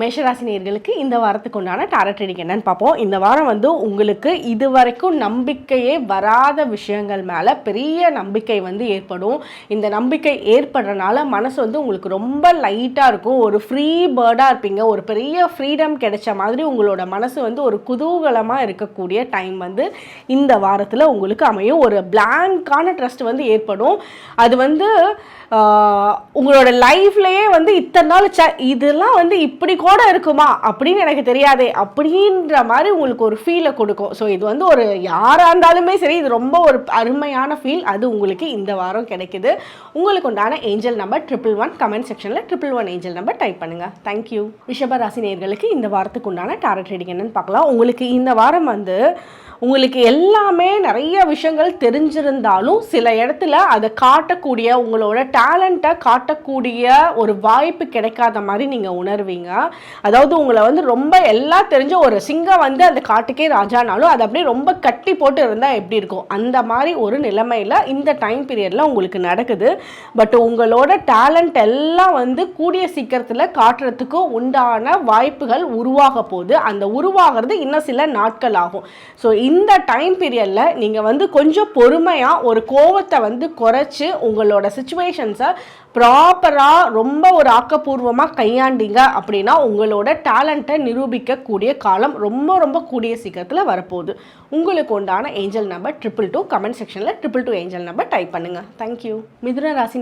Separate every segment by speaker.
Speaker 1: மேஷராசினியர்களுக்கு இந்த வாரத்துக்கு உண்டான டாரட் ரீடிங் என்னன்னு பார்ப்போம். இந்த வாரம் வந்து உங்களுக்கு இது வரைக்கும் நம்பிக்கையே வராத விஷயங்கள் மேலே பெரிய நம்பிக்கை வந்து ஏற்படும். இந்த நம்பிக்கை ஏற்படுறனால மனசு வந்து உங்களுக்கு ரொம்ப லைட்டாக இருக்கும். ஒரு ஃப்ரீ பேர்டாக இருப்பீங்க. ஒரு பெரிய ஃப்ரீடம் கிடைச்ச மாதிரி உங்களோட மனசு வந்து ஒரு குதூகலமாக இருக்கக்கூடிய டைம் வந்து இந்த வாரத்தில் உங்களுக்கு அமையும். ஒரு பிளாங்கான ட்ரஸ்ட் வந்து ஏற்படும். அது வந்து உங்களோட லைஃப்லையே வந்து இத்தனை நாள் ச இதெல்லாம் வந்து இப்படி கூட இருக்குமா? அப்படின்னு எனக்கு தெரியாதே. அப்படின்ற மாதிரி உங்களுக்கு ஒரு ஃபீலை கொடுக்கும். ஸோ இது வந்து ஒரு யாராக இருந்தாலுமே சரி இது ரொம்ப ஒரு அருமையான ஃபீல் அது உங்களுக்கு இந்த வாரம் கிடைக்குது. உங்களுக்கு உண்டான angel number triple one comment செக்ஷனில் triple one angel number type பண்ணுங்கள் தேங்க்யூ ரிஷப ராசி இந்த வாரத்துக்கு உண்டான டாரட் ரீடிங் என்னன்னு பார்க்கலாம். உங்களுக்கு இந்த வாரம் வந்து உங்களுக்கு எல்லாமே நிறைய விஷயங்கள் தெரிஞ்சிருந்தாலும் சில இடத்துல அதை காட்டக்கூடிய உங்களோட டேலண்ட்டை காட்டக்கூடிய ஒரு வாய்ப்பு கிடைக்காத மாதிரி நீங்கள் உணர்வீங்க. அதாவது உங்களை வந்து ரொம்ப எல்லாம் தெரிஞ்ச ஒரு சிங்கம் வந்து அந்த காட்டுக்கே ராஜானாலும் அது அப்படியே ரொம்ப கட்டி போட்டு இருந்தால் எப்படி இருக்கும்? அந்த மாதிரி ஒரு நிலைமையில் இந்த டைம் பீரியடில் உங்களுக்கு நடக்குது. பட் உங்களோட டேலண்ட் எல்லாம் வந்து கூடிய சீக்கிரத்தில் காட்டுறதுக்கு உண்டான வாய்ப்புகள் உருவாக போகுது. அந்த உருவாகிறது இன்னும் சில நாட்கள் ஆகும். ஸோ இந்த டைம் பீரியடில் நீங்கள் வந்து கொஞ்சம் பொறுமையாக ஒரு கோவத்தை வந்து குறைச்சி உங்களோட சுச்சுவேஷன்ஸை ப்ராப்பராக ரொம்ப ஒரு ஆக்கப்பூர்வமாக கையாண்டீங்க அப்படின்னா உங்களோட டேலண்ட்டை நிரூபிக்கக்கூடிய காலம் ரொம்ப ரொம்ப கூடிய சீக்கிரத்தில் வரப்போகுது. உங்களுக்கு உண்டான angel number triple two comment செக்ஷனில் triple two angel number type பண்ணுங்கள் தேங்க்யூ மிதுன ராசி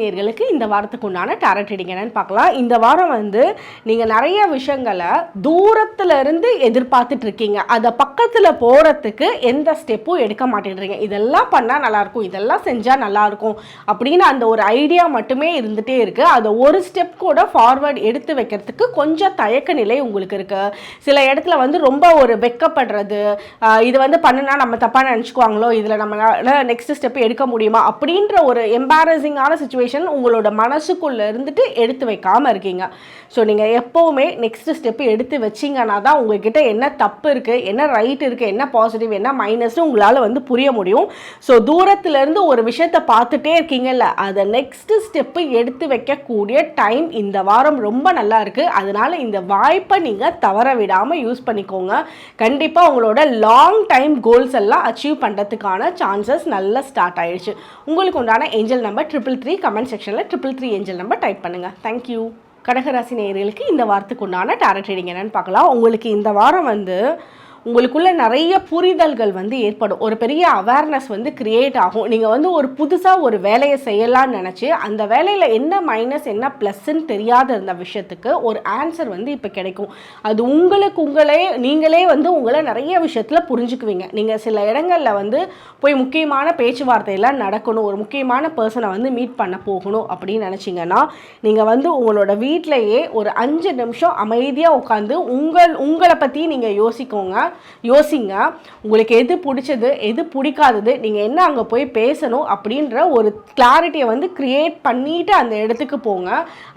Speaker 1: இந்த வாரத்துக்கு உண்டான டேரட் ரீடிங் என்னன்னு பார்க்கலாம். இந்த வாரம் வந்து நீங்கள் நிறைய விஷயங்களை தூரத்தில் இருந்து எதிர்பார்த்துட்டு இருக்கீங்க. அதை பக்கத்தில் போகிறதுக்கு எந்த ஸ்டெப்பும் எடுக்க மாட்டேன்றீங்க. இதெல்லாம் பண்ணால் நல்லாயிருக்கும் இதெல்லாம் செஞ்சால் நல்லாயிருக்கும் அப்படின்னு அந்த ஒரு ஐடியா மட்டுமே வந்துட்டே இருக்குது அதை ஒரு ஸ்டெப் கூட ஃபார்வர்ட் எடுத்து வைக்கிறதுக்கு கொஞ்சம் தயக்க நிலை உங்களுக்கு இருக்குது சில இடத்துல வந்து ரொம்ப ஒரு வெக்கப்படுறது இது வந்து பண்ணுனா நம்ம தப்பாக நினச்சிக்குவாங்களோ இதில் நம்ம நெக்ஸ்ட் ஸ்டெப் எடுக்க முடியுமா அப்படின்ற ஒரு எம்பாரசிங்கான சுச்சுவேஷன் உங்களோட மனசுக்குள்ளே இருந்துட்டு எடுத்து வைக்காமல் இருக்கீங்க. ஸோ நீங்கள் எப்போவுமே நெக்ஸ்ட் ஸ்டெப் எடுத்து வச்சிங்கன்னா தான் உங்ககிட்ட என்ன தப்பு இருக்குது என்ன ரைட் இருக்குது என்ன பாசிட்டிவ் என்ன மைனஸ்னு உங்களால் வந்து புரிய முடியும். ஸோ தூரத்துலேருந்து ஒரு விஷயத்தை பார்த்துட்டே இருக்கீங்கல்ல அதை நெக்ஸ்ட் ஸ்டெப்பு எடுத்து வைக்கக்கூடிய டைம் இந்த வாரம் ரொம்ப நல்லா இருக்குது அதனால இந்த வாய்ப்பை நீங்கள் தவற விடாமல் யூஸ் பண்ணிக்கோங்க. கண்டிப்பாக உங்களோட லாங் டைம் கோல்ஸ் எல்லாம் அச்சீவ் பண்ணுறதுக்கான சான்சஸ் நல்லா ஸ்டார்ட் ஆயிடுச்சு. உங்களுக்கு உண்டான angel number triple three comment செக்ஷனில் triple three angel number type பண்ணுங்கள் தேங்க்யூ கடகராசி நேயர்களுக்கு இந்த வாரத்துக்கு உண்டான டேரட் ரீடிங் என்னன்னு பார்க்கலாம். உங்களுக்கு இந்த வாரம் வந்து உங்களுக்குள்ளே நிறைய புரிதல்கள் வந்து ஏற்படும். ஒரு பெரிய அவேர்னஸ் வந்து கிரியேட் ஆகும். நீங்கள் வந்து ஒரு புதுசாக ஒரு வேலையை செய்யலாம்னு நினச்சி அந்த வேலையில் என்ன மைனஸ் என்ன ப்ளஸ்ன்னு தெரியாத இருந்த விஷயத்துக்கு ஒரு ஆன்சர் வந்து இப்போ கிடைக்கும். அது உங்களுக்கு உங்களே நீங்களே வந்து உங்களை நிறைய விஷயத்தில் புரிஞ்சுக்குவீங்க. நீங்கள் சில இடங்களில் வந்து போய் முக்கியமான பேச்சுவார்த்தையெல்லாம் நடக்கணும். ஒரு முக்கியமான பர்சனை வந்து மீட் பண்ண போகணும் அப்படின்னு நினச்சிங்கன்னா நீங்கள் வந்து உங்களோட வீட்டிலையே ஒரு அஞ்சு நிமிஷம் அமைதியாக உட்காந்து உங்கள் உங்களை பற்றி நீங்கள் யோசிக்கோங்க. யோசிங்க. உங்களுக்கு எது பிடிச்சது எது பிடிக்காதது நீங்கள் என்ன அங்கே போய் பேசணும் அப்படின்ற ஒரு கிளாரிட்டியை வந்து க்ரியேட் பண்ணிட்டு அந்த இடத்துக்கு போங்க.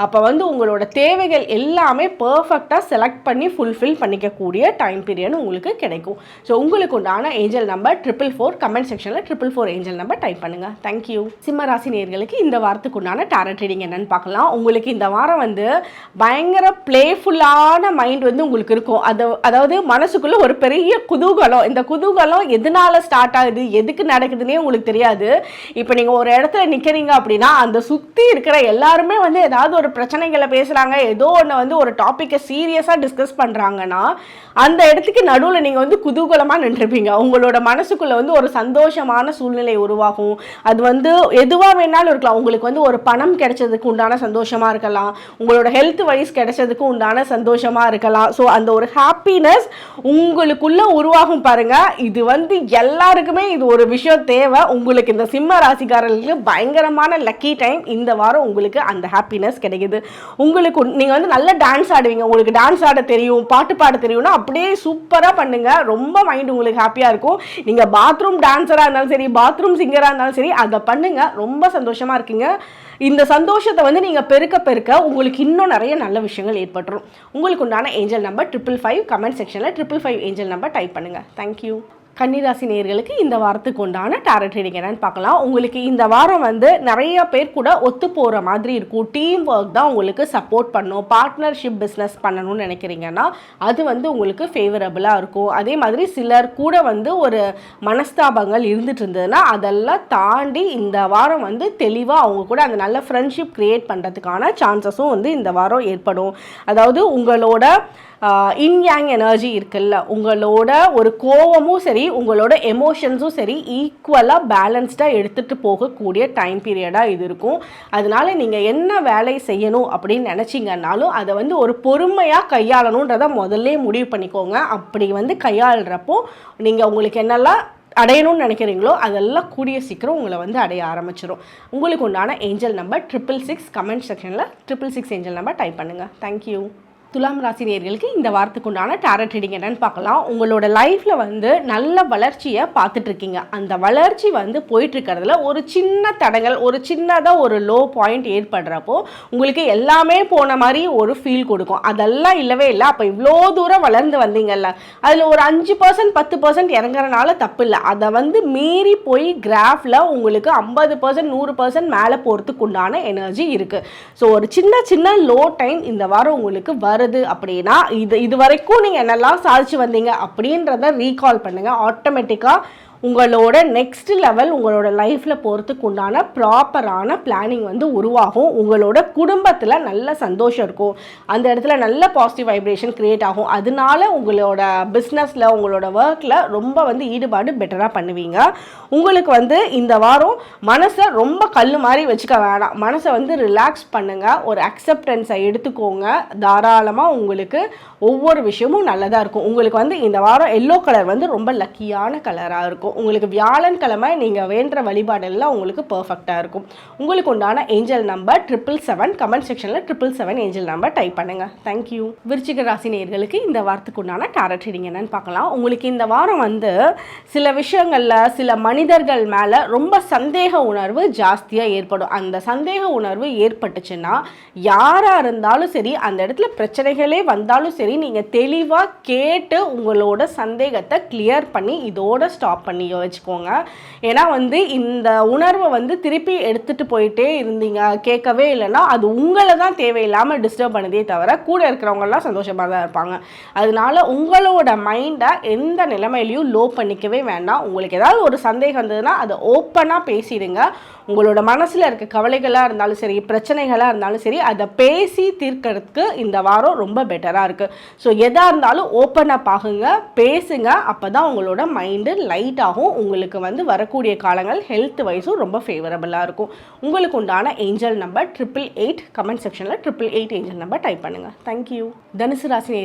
Speaker 1: அப்போ வந்து உங்களோட தேவைகள் எல்லாமே பர்ஃபெக்டாக செலக்ட் பண்ணி ஃபுல்ஃபில் பண்ணிக்கக்கூடிய டைம் பீரியட் உங்களுக்கு கிடைக்கும். ஸோ உங்களுக்கு உண்டான angel number triple four comment செக்ஷனில் triple four angel number type பண்ணுங்கள் தேங்க்யூ சிம்ம ராசி இந்த வாரத்துக்கு உண்டான டேரட் ரீடிங் என்னன்னு பார்க்கலாம். உங்களுக்கு இந்த வாரம் வந்து பயங்கர பிளேஃபுல்லான மைண்ட் வந்து உங்களுக்கு இருக்கும். அது அதாவது மனசுக்குள்ளே ஒரு பெரிய குதூகலம். இந்த குதூகலம் எதனால ஸ்டார்ட் ஆகுது? எதுக்கு நடக்குதுன்னே உங்களுக்கு தெரியாது. இப்போ நீங்கள் ஒரு இடத்துல நிற்கிறீங்க அப்படின்னா அந்த சுற்றி இருக்கிற எல்லாருமே வந்து ஏதாவது ஒரு பிரச்சனைகளை பேசுகிறாங்க ஏதோ ஒன்று வந்து ஒரு டாப்பிக்கை சீரியஸாக டிஸ்கஸ் பண்ணுறாங்கன்னா அந்த இடத்துக்கு நடுவில் நீங்கள் வந்து குதூகலமாக நின்றுப்பீங்க. உங்களோட மனசுக்குள்ளே வந்து ஒரு சந்தோஷமான சூழ்நிலை உருவாகும். அது வந்து எதுவாக வேணாலும் இருக்கலாம். உங்களுக்கு வந்து ஒரு பணம் கிடைச்சதுக்கு உண்டான சந்தோஷமாக இருக்கலாம். உங்களோட ஹெல்த் வைஸ் கிடைச்சதுக்கு உண்டான சந்தோஷமாக இருக்கலாம். ஸோ அந்த ஒரு ஹாப்பினஸ் உங்களுக்கு உங்களுக்குள்ளே உருவாகும் பாருங்கள் இது வந்து எல்லாருக்குமே இது ஒரு விஷயம் தேவை. உங்களுக்கு இந்த சிம்ம ராசிக்காரர்களுக்கு பயங்கரமான லக்கி டைம் இந்த வாரம் உங்களுக்கு அந்த ஹாப்பினஸ் கிடைக்குது. உங்களுக்கு நீங்கள் வந்து நல்ல டான்ஸ் ஆடுவீங்க. உங்களுக்கு டான்ஸ் ஆட தெரியும் பாட்டு பாட தெரியும்னா அப்படியே சூப்பராக பண்ணுங்கள் ரொம்ப மைண்ட் உங்களுக்கு ஹாப்பியாக இருக்கும். நீங்கள் பாத்ரூம் டான்ஸராக இருந்தாலும் சரி பாத்ரூம் சிங்கராக இருந்தாலும் சரி அதை பண்ணுங்கள் ரொம்ப சந்தோஷமாக இருக்குங்க. இந்த சந்தோஷத்தை வந்து நீங்கள் பெருக்க பெருக்க உங்களுக்கு இன்னும் நிறைய நல்ல விஷயங்கள் ஏற்பட்டுரும். உங்களுக்கு உண்டான angel number triple five comment செக்ஷனில் triple five angel number type பண்ணுங்கள் தேங்க்யூ கன்னிராசி நேர்களுக்கு இந்த வாரத்துக்கு உண்டான டேரட் ரீடிங் என்னன்னு பார்க்கலாம். உங்களுக்கு இந்த வாரம் வந்து நிறைய பேர் கூட ஒத்து போகிற மாதிரி இருக்கும். டீம் ஒர்க் தான் உங்களுக்கு சப்போர்ட் பண்ணும். பார்ட்னர்ஷிப் பிஸ்னஸ் பண்ணணும்னு நினைக்கிறீங்கன்னா அது வந்து உங்களுக்கு ஃபேவரபுளாக இருக்கும். அதே மாதிரி சிலர் கூட வந்து ஒரு மனஸ்தாபங்கள் இருந்துட்டு இருந்ததுன்னா அதெல்லாம் தாண்டி இந்த வாரம் வந்து தெளிவாக அவங்க கூட அந்த நல்ல ஃப்ரெண்ட்ஷிப் க்ரியேட் பண்ணுறதுக்கான சான்சஸும் வந்து இந்த வாரம் ஏற்படும். அதாவது உங்களோட இன்யாங் எனர்ஜி இருக்குல்ல உங்களோட ஒரு கோவமும் சரி உங்களோட எமோஷன்ஸும் சரி ஈக்குவலாக பேலன்ஸ்டாக எடுத்துகிட்டு போகக்கூடிய டைம் பீரியடாக இது இருக்கும். அதனால நீங்கள் என்ன வேலை செய்யணும் அப்படின்னு நினச்சிங்கன்னாலும் அதை வந்து ஒரு பொறுமையாக கையாளணுன்றதை முதல்ல முடிவு பண்ணிக்கோங்க. அப்படி வந்து கையாளுறப்போ நீங்கள் உங்களுக்கு என்னெல்லாம் அடையணும்னு நினைக்கிறீங்களோ அதெல்லாம் கூடிய சீக்கிரம் உங்களை வந்து அடைய ஆரம்பிச்சிடும் உங்களுக்கு உண்டான angel number triple six comment செக்ஷனில் triple six angel number type பண்ணுங்கள் தேங்க்யூ துலாம் ராசி இந்த வாரத்துக்கு உண்டான டேரட் ரீடிங் என்னன்னு பார்க்கலாம். உங்களோட லைஃப்பில் வந்து நல்ல வளர்ச்சியை பார்த்துட்டு இருக்கீங்க. அந்த வளர்ச்சி வந்து போயிட்டுருக்கிறதுல ஒரு சின்ன தடங்கள் ஒரு சின்னதாக ஒரு லோ பாயிண்ட் ஏற்படுறப்போ உங்களுக்கு எல்லாமே போன மாதிரி ஒரு ஃபீல் கொடுக்கும். அதெல்லாம் இல்லவே இல்லை. அப்போ இவ்வளோ தூரம் வளர்ந்து வந்தீங்கல்ல. அதில் ஒரு அஞ்சு பர்சன்ட் பத்து பர்சன்ட் இறங்குறனால தப்பு இல்லை. அதை வந்து மீறி போய் கிராஃபில் உங்களுக்கு ஐம்பது பர்சன்ட் நூறு பர்சன்ட் மேலே போகிறதுக்கு உண்டான எனர்ஜி இருக்குது ஸோ ஒரு சின்ன சின்ன லோ டைம் இந்த வாரம் உங்களுக்கு வருது. அப்படின்னா இது இது வரைக்கும் நீங்கள் என்னெல்லாம் சாதிச்சு வந்தீங்க அப்படின்றத ரீகால் பண்ணுங்கள் ஆட்டோமேட்டிக்காக உங்களோட நெக்ஸ்ட் லெவல் உங்களோட லைஃப்பில் போகிறதுக்கு உண்டான ப்ராப்பரான பிளானிங் வந்து உருவாகும். உங்களோட குடும்பத்தில் நல்ல சந்தோஷம் இருக்கும். அந்த இடத்துல நல்ல பாசிட்டிவ் வைப்ரேஷன் க்ரியேட் ஆகும். அதனால உங்களோட பிஸ்னஸில் உங்களோட ஒர்க்கில் ரொம்ப வந்து ஈடுபாடு பெட்டராக பண்ணுவீங்க. உங்களுக்கு வந்து இந்த வாரம் மனசை ரொம்ப கல் மாதிரி வச்சுக்க வேணாம். மனசை வந்து ரிலாக்ஸ் பண்ணுங்கள் ஒரு அக்செப்டன்ஸை எடுத்துக்கோங்க. தாராளமாக உங்களுக்கு ஒவ்வொரு விஷயமும் நல்லதாக இருக்கும். உங்களுக்கு வந்து இந்த வாரம் எல்லோ கலர் வந்து ரொம்ப லக்கியான கலராக இருக்கும். உங்களுக்கு வியாழன்கிழமை நீங்கள் வேண்டுற வழிபாடெல்லாம் உங்களுக்கு பர்ஃபெக்டாக இருக்கும். உங்களுக்கு உண்டான angel number triple seven comment செக்ஷனில் triple seven angel number type பண்ணுங்கள் தேங்க்யூ விருச்சிக ராசி நேர்களுக்கு இந்த வாரத்துக்கு உண்டான டேரட் ரீடிங் என்னன்னு பார்க்கலாம். உங்களுக்கு இந்த வாரம் வந்து சில விஷயங்களில் சில மனிதர்கள் மேலே ரொம்ப சந்தேக உணர்வு ஜாஸ்தியாக ஏற்படும். அந்த சந்தேக உணர்வு ஏற்பட்டுச்சுன்னா யாராக இருந்தாலும் சரி அந்த இடத்துல பிரச்சனைகளே வந்தாலும் சரி நீங்கள் தெளிவாக கேட்டு உங்களோட சந்தேகத்தை கிளியர் பண்ணி இதோட ஸ்டாப் பண்ணி வச்சுக்கோங்க ஏன்னா வந்து இந்த உணர்வை வந்து திருப்பி எடுத்துகிட்டு போயிட்டே இருந்தீங்க. கேட்கவே இல்லைன்னா அது உங்களை தான் தேவையில்லாமல் டிஸ்டர்ப் பண்ணதே தவிர கூட இருக்கிறவங்கலாம் சந்தோஷமாக தான் இருப்பாங்க. அதனால உங்களோட மைண்டை எந்த நிலைமையிலையும் லோ பண்ணிக்கவே வேண்டாம். உங்களுக்கு ஏதாவது ஒரு சந்தேகம் இருந்ததுன்னா அதை ஓப்பனாக பேசிடுங்க. உங்களோட மனசில் இருக்க கவலைகளாக இருந்தாலும் சரி பிரச்சனைகளாக இருந்தாலும் சரி அதை பேசி தீர்க்கறதுக்கு இந்த வாரம் ரொம்ப பெட்டராக இருக்குது ஸோ எதாக இருந்தாலும் ஓப்பன் அப் ஆகுங்க பேசுங்க. அப்போ தான் உங்களோட மைண்டு லைட் ஆகும் உங்களுக்கு வந்து வரக்கூடிய காலங்கள் ஹெல்த் வைஸும் ரொம்ப ஃபேவரபுளாக இருக்கும். உங்களுக்கு உண்டான angel number triple eight comment செக்ஷனில் triple eight angel number type பண்ணுங்கள் தேங்க்யூ தனுசு ராசி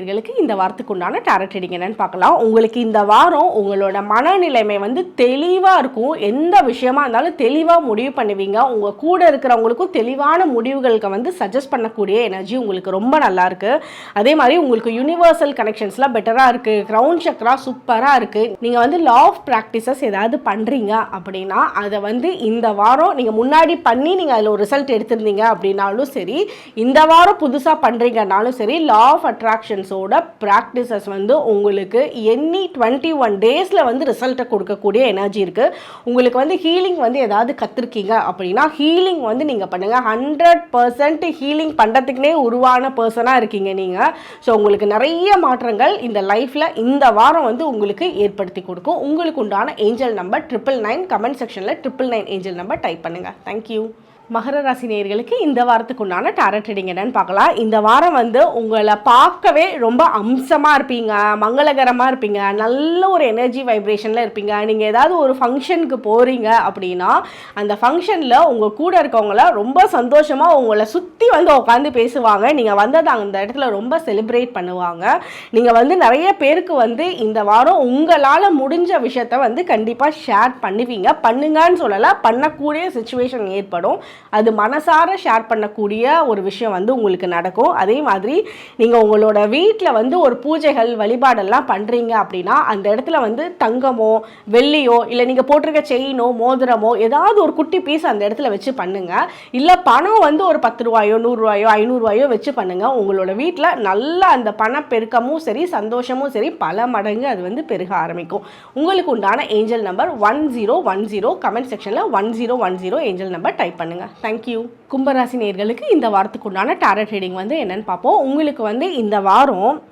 Speaker 1: இந்த வாரத்துக்கு உண்டான டேரட் ரீடிங் என்னன்னு பார்க்கலாம். உங்களுக்கு இந்த வாரம் உங்களோட மனநிலைமை வந்து தெளிவாக இருக்கும். எந்த விஷயமா இருந்தாலும் தெளிவாக முடிவு பண்ணுவீங்க. உங்கள் கூட இருக்கிறவங்களுக்கும் தெளிவான முடிவுகளுக்கு வந்து சஜஸ்ட் பண்ணக்கூடிய எனர்ஜி உங்களுக்கு ரொம்ப நல்லா இருக்குது அதே மாதிரி உங்களுக்கு யூனிவர்சல் கனெக்ஷன்ஸ்லாம் பெட்டராக இருக்குது க்ரௌண்ட் சக்கரா சூப்பராக இருக்குது நீங்கள் வந்து லா ஆஃப் ப்ராக்டிசஸ் ஏதாவது பண்ணுறீங்க அப்படின்னா அதை வந்து இந்த வாரம் நீங்கள் முன்னாடி பண்ணி நீங்கள் அதில் ஒரு ரிசல்ட் எடுத்திருந்தீங்க அப்படின்னாலும் சரி இந்த வாரம் புதுசாக பண்ணுறீங்கனாலும் சரி லா ஆஃப் அட்ராக்ஷன்ஸோட ப்ராக்டிசஸ் வந்து உங்களுக்கு எனி டுவெண்ட்டி ஒன் டேஸில் வந்து ரிசல்ட்டை கொடுக்கக்கூடிய எனர்ஜி இருக்குது உங்களுக்கு வந்து ஹீலிங் வந்து ஏதாவது கற்றுருக்கீங்க அப்படின்னா ஹீலிங் வந்து நீங்கள் பண்ணுங்கள் ஹண்ட்ரட் பர்சன்ட் ஹீலிங் பண்ணுறதுக்குனே உருவான பர்சனாக இருக்கீங்க நீங்கள் ஸோ உங்களுக்கு நிறைய மாற்றங்கள் இந்த லைஃப்பில் இந்த வாரம் வந்து உங்களுக்கு ஏற்படுத்தி கொடுக்கும். உங்களுக்கு உண்டான angel number triple nine comment செக்ஷனில் triple nine angel number type பண்ணுங்கள் தேங்க்யூ மகர ராசி நேயர்களுக்கு இந்த வாரத்துக்கு உண்டான டேரட் ரீடிங் என்னன்னு பார்க்கலாம். இந்த வாரம் வந்து உங்களை பார்க்கவே ரொம்ப அம்சமாக இருப்பீங்க மங்களகரமாக இருப்பீங்க நல்ல ஒரு எனர்ஜி வைப்ரேஷனில் இருப்பீங்க. நீங்கள் ஏதாவது ஒரு ஃபங்க்ஷனுக்கு போகிறீங்க அப்படின்னா அந்த ஃபங்க்ஷனில் உங்கள் கூட இருக்கவங்கள ரொம்ப சந்தோஷமாக உங்களை சுற்றி வந்து உட்காந்து பேசுவாங்க. நீங்கள் வந்தது அந்த இடத்துல ரொம்ப செலிப்ரேட் பண்ணுவாங்க. நீங்கள் வந்து நிறைய பேருக்கு வந்து இந்த வாரம் உங்களால் முடிஞ்ச விஷயத்த வந்து கண்டிப்பாக ஷேர் பண்ணுவீங்க. பண்ணுங்கன்னு சொல்லலை பண்ணக்கூடிய சுச்சுவேஷன் ஏற்படும். அது மனசார ஷேர் பண்ணக்கூடிய ஒரு விஷயம் வந்து உங்களுக்கு நடக்கும். அதே மாதிரி நீங்கள் உங்களோட வீட்டில் வந்து ஒரு பூஜைகள் வழிபாடெல்லாம் பண்ணுறீங்க அப்படின்னா அந்த இடத்துல வந்து தங்கமோ வெள்ளியோ இல்லை நீங்கள் போட்டிருக்க செயினோ மோதிரமோ ஏதாவது ஒரு குட்டி பீஸ் அந்த இடத்துல வச்சு பண்ணுங்கள் இல்லை பணம் வந்து ஒரு பத்து ரூபாயோ நூறுரூவாயோ ஐநூறுரூவாயோ வச்சு பண்ணுங்கள் உங்களோட வீட்டில் நல்ல அந்த பணப்பெருக்கமும் சரி சந்தோஷமும் சரி பல மடங்கு அது வந்து பெருக ஆரம்பிக்கும். உங்களுக்கு உண்டான angel number one zero one zero comment செக்ஷனில் one zero one zero angel number type பண்ணுங்கள் தேங்க்யூ கும்பராசி நேர்களுக்கு இந்த வாரத்துக்கு உண்டான டேரட் ரீடிங் வந்து என்னென்னு பார்ப்போம். உங்களுக்கு வந்து இந்த வாரம்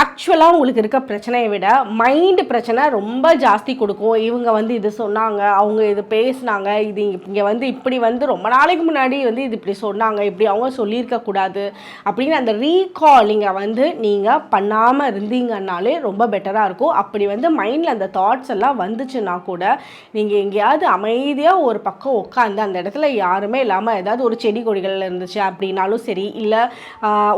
Speaker 1: ஆக்சுவலாக உங்களுக்கு இருக்க பிரச்சனையை விட மைண்டு பிரச்சனை ரொம்ப ஜாஸ்தி கொடுக்கும். இவங்க வந்து இது சொன்னாங்க அவங்க இது பேசுனாங்க இது இங்கே வந்து இப்படி வந்து ரொம்ப நாளைக்கு முன்னாடி வந்து இது இப்படி சொன்னாங்க இப்படி அவங்க சொல்லியிருக்கக்கூடாது அப்படின்னு அந்த ரீகாலிங்கை வந்து நீங்கள் பண்ணாமல் இருந்தீங்கன்னாலே ரொம்ப பெட்டராக இருக்கும். அப்படி வந்து மைண்டில் அந்த தாட்ஸ் எல்லாம் வந்துச்சுன்னா கூட நீங்கள் எங்கேயாவது அமைதியாக ஒரு பக்கம் உட்காந்து அந்த இடத்துல யாருமே இல்லாமல் ஏதாவது ஒரு செடி கொடிகள் இருந்துச்சு அப்படின்னாலும் சரி இல்லை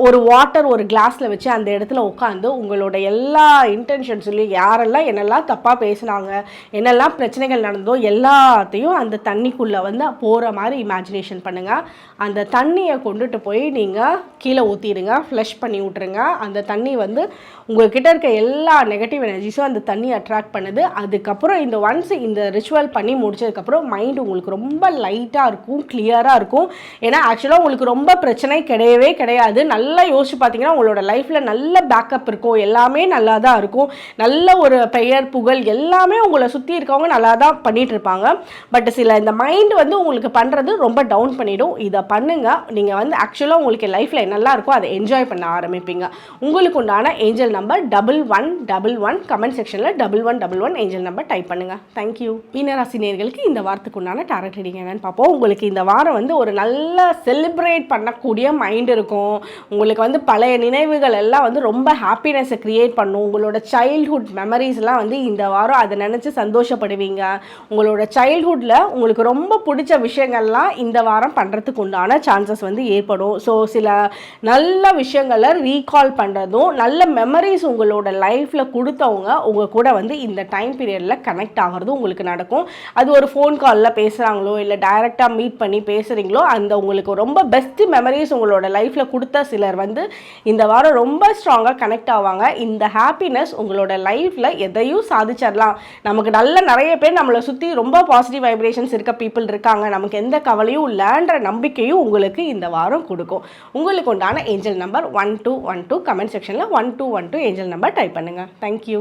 Speaker 1: ஒரு வாட்டர் ஒரு கிளாஸில் வச்சு அந்த இடத்துல உட்காந்து உங்களோட எல்லா இன்டென்ஷன்ஸ்லையும் யாரெல்லாம் என்னெல்லாம் தப்பாக பேசினாங்க என்னெல்லாம் பிரச்சனைகள் நடந்தோ எல்லாத்தையும் அந்த தண்ணிக்குள்ளே வந்து போகிற மாதிரி இமேஜினேஷன் பண்ணுங்கள் அந்த தண்ணியை கொண்டுட்டு போய் நீங்கள் கீழே ஊற்றிடுங்க ஃப்ளஷ் பண்ணி விட்ருங்க அந்த தண்ணி வந்து உங்கள்கிட்ட இருக்க எல்லா நெகட்டிவ் எனர்ஜிஸும் அந்த தண்ணி அட்ராக்ட் பண்ணுது. அதுக்கப்புறம் இந்த ஒன்ஸ் இந்த ரிச்சுவல் பண்ணி முடிச்சதுக்கப்புறம் மைண்ட் உங்களுக்கு ரொம்ப லைட்டாக இருக்கும் கிளியராக இருக்கும். ஏன்னா ஆக்சுவலாக உங்களுக்கு ரொம்ப பிரச்சனை கிடையவே கிடையாது. நல்லா யோசிச்சு பார்த்தீங்கன்னா உங்களோட லைஃப்பில் நல்ல பேக்கப் இருக்கும். எல்லாமே நல்லா தான் இருக்கும். நல்ல ஒரு பெயர் புகழ் எல்லாமே உங்களை சுற்றி இருக்கவங்க நல்லா தான் பண்ணிகிட்ருப்பாங்க இருப்பாங்க. பட் சில இந்த மைண்ட் வந்து உங்களுக்கு பண்ணுறது ரொம்ப டவுன் பண்ணிவிடும் இதை பண்ணுங்கள் நீங்கள் வந்து ஆக்சுவலாக உங்களுக்கு லைஃப்பில் என்னெல்லாம் இருக்கோ அதை என்ஜாய் பண்ண ஆரம்பிப்பீங்க. உங்களுக்கு உண்டான angel number double one double one comment செக்ஷனில் double one double one angel number type பண்ணுங்கள் தேங்க்யூ மீனராசி நேர்களுக்கு இந்த வாரத்துக்கு உண்டான டேரட் ரீடிங் என்னென்னு பார்ப்போம். உங்களுக்கு இந்த வாரம் வந்து ஒரு நல்ல செலிப்ரேட் பண்ணக்கூடிய மைண்ட் இருக்கும். உங்களுக்கு வந்து பழைய நினைவுகள் எல்லாம் வந்து ரொம்ப ஹாப்பினஸை க்ரியேட் பண்ணும். உங்களோட சைல்ட்ஹுட் மெமரிஸ்லாம் வந்து இந்த வாரம் அதை நினச்சி சந்தோஷப்படுவீங்க. உங்களோட சைல்ட்ஹுட்டில் உங்களுக்கு ரொம்ப பிடிச்ச விஷயங்கள்லாம் இந்த வாரம் பண்ணுறதுக்கு உண்டான சான்சஸ் வந்து ஏற்படும். ஸோ சில நல்ல விஷயங்களை ரீகால் பண்ணுறதும் நல்ல மெமரி மெமரிஸ் உங்களோட லைஃப்பில் கொடுத்தவங்க உங்கள் கூட வந்து இந்த டைம் பீரியடில் கனெக்ட் ஆகிறது உங்களுக்கு நடக்கும். அது ஒரு ஃபோன் காலில் பேசுகிறாங்களோ இல்லை டைரெக்டாக மீட் பண்ணி பேசுகிறீங்களோ அந்த உங்களுக்கு ரொம்ப பெஸ்ட் மெமரிஸ் உங்களோட லைஃப்பில் கொடுத்த சிலர் வந்து இந்த வாரம் ரொம்ப ஸ்ட்ராங்காக கனெக்ட் ஆவாங்க. இந்த ஹாப்பினஸ் உங்களோட லைஃப்பில் எதையும் சாதிச்சிடலாம். நமக்கு நல்ல நிறைய பேர் நம்மளை சுற்றி ரொம்ப பாசிட்டிவ் வைப்ரேஷன்ஸ் இருக்க பீப்புள் இருக்காங்க. நமக்கு எந்த கவலையும் இல்லைன்ற நம்பிக்கையும் உங்களுக்கு இந்த வாரம் கொடுக்கும். உங்களுக்கு உண்டான angel number one two one two comment செக்ஷனில் one two one two angel number type பண்ணுங்கள் தேங்க்யூ